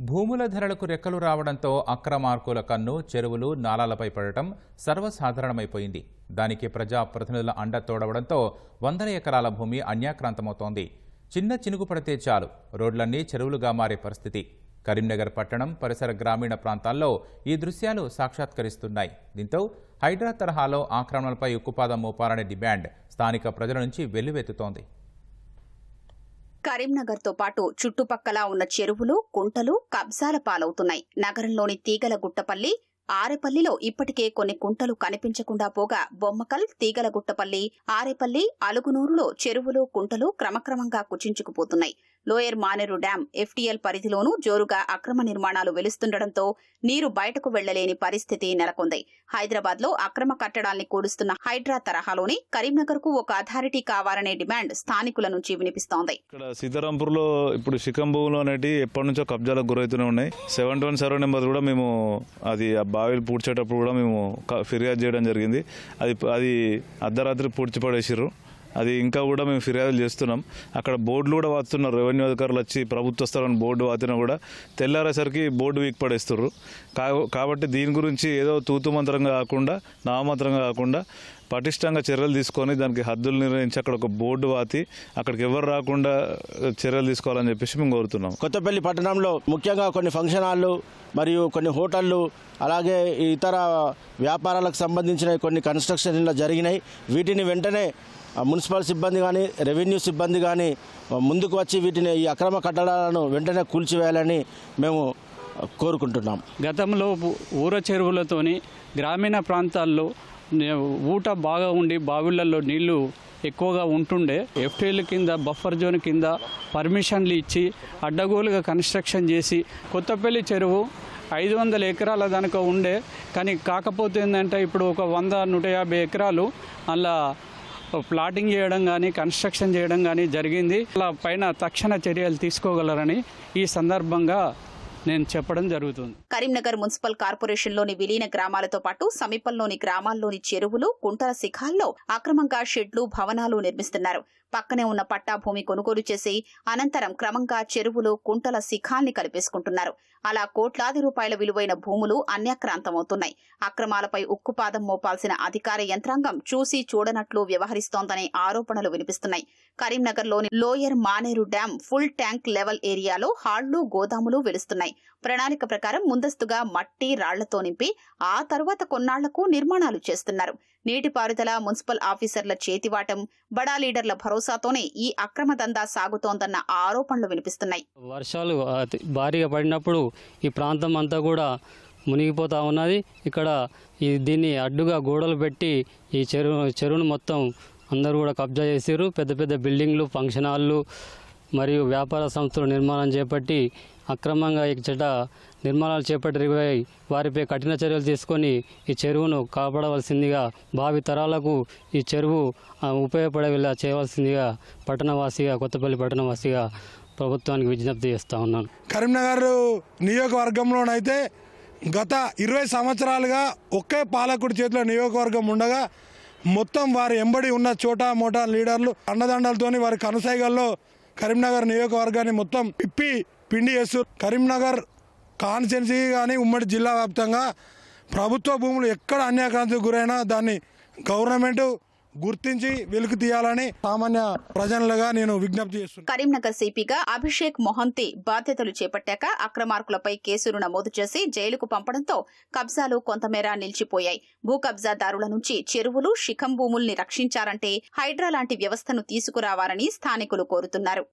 భూముల ధరలకు రెక్కలు రావడంతో అక్రమార్కుల కన్ను చెరువులు నాలాలపై పడటం సర్వసాధారణమైపోయింది. దానికి ప్రజా ప్రతినిధుల అండ తోడవడంతో వందల ఎకరాల భూమి అన్యాక్రాంతమవుతోంది. చిన్న చినుకు పడితే చాలు రోడ్లన్నీ చెరువులుగా మారే పరిస్థితి. కరీంనగర్ పట్టణం పరిసర గ్రామీణ ప్రాంతాల్లో ఈ దృశ్యాలు సాక్షాత్కరిస్తున్నాయి. దీంతో హైడ్రా తరహాలో ఆక్రమణలపై ఉక్కుపాదం మోపాలనే డిమాండ్ స్థానిక ప్రజల నుంచి వెల్లువెత్తుతోంది. కరీంనగర్తో పాటు చుట్టుపక్కల ఉన్న చెరువులు కుంటలు కబ్జాల పాలవుతున్నాయి. నగరంలోని తీగల గుట్టపల్లి ఆరేపల్లిలో ఇప్పటికే కొన్ని కుంటలు కనిపించకుండా పోగా బొమ్మకల్ తీగల గుట్టపల్లి ఆరేపల్లి అలుగునూరులో చెరువులు కుంటలు క్రమక్రమంగా కుచించుకుపోతున్నాయి. లోయర్ మానేరు డ్యాం ఎఫ్టీఎల్ పరిధిలోనూ జోరుగా అక్రమ నిర్మాణాలు వెలుస్తుండటంతో నీరు బయటకు వెళ్ళలేని పరిస్థితి నెలకొంది. హైదరాబాద్లో అక్రమ కట్టడాల్ని కూలుస్తున్న హైడ్రా తరహాలోని కరీంనగర్కు ఒక అథారిటీ కావాలనే డిమాండ్ స్థానికుల నుంచి వినిపిస్తోంది. ఇక్కడ సీతారాంపూర్లో ఇప్పుడు శిఖం భూములు అనేటి ఎప్పటి నుంచో కబ్జాలకు గురవుతూనే ఉన్నాయి. సెవెన్ వన్ సెవెన్ నెంబర్ కూడా మేము అది ఆ బావిలు పూడ్చేటప్పుడు కూడా మేము ఫిర్యాదు చేయడం జరిగింది. అది అది అర్ధరాత్రి పూడ్చి పడేసిర్రు అది ఇంకా కూడా మేము ఫిర్యాదులు చేస్తున్నాం. అక్కడ బోర్డులు కూడా వాతున్నారు రెవెన్యూ అధికారులు వచ్చి ప్రభుత్వ స్థలం బోర్డు వాతినా కూడా తెల్లారేసరికి బోర్డు వీక్ పడేస్తున్నారు కాబట్టి దీని గురించి ఏదో తూతు మంత్రంగా కాకుండా నామంత్రంగా కాకుండా పటిష్టంగా చర్యలు తీసుకొని దానికి హద్దులు నిర్ణయించి అక్కడ ఒక బోర్డు వాతి అక్కడికి ఎవరు రాకుండా చర్యలు తీసుకోవాలని చెప్పేసి మేము కోరుతున్నాం. కొత్తపల్లి పట్టణంలో ముఖ్యంగా కొన్ని ఫంక్షన్ హాళ్ళు మరియు కొన్ని హోటళ్ళు అలాగే ఇతర వ్యాపారాలకు సంబంధించిన కొన్ని కన్స్ట్రక్షన్ ఇలా జరిగినాయి. వీటిని వెంటనే మున్సిపల్ సిబ్బంది కానీ రెవెన్యూ సిబ్బంది కానీ ముందుకు వచ్చి వీటిని ఈ అక్రమ కట్టడాలను వెంటనే కూల్చివేయాలని మేము కోరుకుంటున్నాం. గతంలో ఊర చెరువులతోని గ్రామీణ ప్రాంతాల్లో ఊట బాగా ఉండి బావిళ్ళలో నీళ్ళు ఎక్కువగా ఉంటుండే ఎఫ్టీఎల్ కింద బఫర్ జోన్ కింద పర్మిషన్లు ఇచ్చి అడ్డగోలుగా కన్స్ట్రక్షన్ చేసి కొత్తపల్లి చెరువు ఐదు వందల ఎకరాల దానిక ఉండే. కానీ కాకపోతే ఏంటంటే ఇప్పుడు ఒక వంద నూట యాభై ఎకరాలు అలా ప్లాటింగ్ చేయడం కానీ కన్స్ట్రక్షన్ చేయడం కానీ జరిగింది. అలా పైన తక్షణ చర్యలు తీసుకోగలరని ఈ సందర్భంగా నేను చెప్పడం జరుగుతుంది. కరీంనగర్ మున్సిపల్ కార్పొరేషన్లోని విలీన గ్రామాలతో పాటు సమీపంలోని గ్రామాల్లోని చెరువులు కుంటల శిఖాల్లో అక్రమంగా షెడ్లు భవనాలు నిర్మిస్తున్నారు. పక్కనే ఉన్న పట్టా భూమి కొనుగోలు చేసి అనంతరం క్రమంగా చెరువులు కుంటల శిఖాల్ని కలిపేసుకుంటున్నారు. అలా కోట్లాది రూపాయల విలువైన భూములు అన్యాక్రాంతమవుతున్నాయి. అక్రమాలపై ఉక్కుపాదం మోపాల్సిన అధికార యంత్రాంగం చూసి చూడనట్లు వ్యవహరిస్తోందనే ఆరోపణలు వినిపిస్తున్నాయి. కరీంనగర్లోని lower Maneru dam full tank level ఏరియాలో హాళ్ళు గోదాములు వెలుస్తున్నాయి. ప్రణాళిక ప్రకారం ముందస్తుగా మట్టి రాళ్ళతో నింపి ఆ తరువాత కొన్నాళ్ళకు నిర్మాణాలు చేస్తున్నారు. నీటిపారుదల మున్సిపల్ ఆఫీసర్ల చేతివాటం బడా లీడర్ల భరోసాతోనే ఈ అక్రమ దందా సాగుతోందన్న ఆరోపణలు వినిపిస్తున్నాయి. వర్షాలు భారీగా పడినప్పుడు ఈ ప్రాంతం అంతా కూడా మునిగిపోతూ ఉన్నది. ఇక్కడ ఈ దీన్ని అడ్డుగా గోడలు పెట్టి ఈ చెరువు చెరువును మొత్తం అందరూ కూడా కబ్జా చేసారు పెద్ద పెద్ద బిల్డింగ్లు ఫంక్షన్ హాళ్ళు మరియు వ్యాపార సంస్థలు నిర్మాణం చేపట్టి అక్రమంగా ఈ చెట నిర్మాణాలు చేపట్టి వారిపై కఠిన చర్యలు తీసుకొని ఈ చెరువును కాపాడవలసిందిగా భావి తరాలకు ఈ చెరువు ఉపయోగపడేలా చేయవలసిందిగా పట్టణవాసిగా కొత్తపల్లి పట్టణవాసిగా ప్రభుత్వానికి విజ్ఞప్తి చేస్తూ ఉన్నాను. కరీంనగర్ నియోజకవర్గంలోనైతే గత ఇరవై సంవత్సరాలుగా ఒకే పాలకుడి చేతిలో నియోజకవర్గం ఉండగా మొత్తం వారి ఎంబడి ఉన్న చోటా మోటా లీడర్లు అండదండలతోని వారి కనుసైగల్లో కరీంనగర్ నియోజకవర్గాన్ని మొత్తం పిప్పి పిండి చేస్తూ కరీంనగర్ కాన్స్టిట్యున్సీ కానీ ఉమ్మడి జిల్లా వ్యాప్తంగా ప్రభుత్వ భూములు ఎక్కడ అన్యాక్రాంతికి గురైనా దాన్ని గవర్నమెంటు గుర్తించి వెలుగు తీయాలని సామాన్య ప్రజలుగా నేను విజ్ఞప్తి చేస్తున్నాను కరీంనగర్ సిపిగా అభిషేక్ మొహంతి బాధ్యతలు చేపట్టాక అక్రమార్కులపై కేసులు నమోదు చేసి జైలుకు పంపడంతో కబ్జాలు కొంతమేర నిలిచిపోయాయి. భూ కబ్జాదారుల నుంచి చెరువులు శిఖం భూముల్ని రక్షించాలంటే హైడ్రా లాంటి వ్యవస్థను తీసుకురావాలని స్థానికులు కోరుతున్నారు.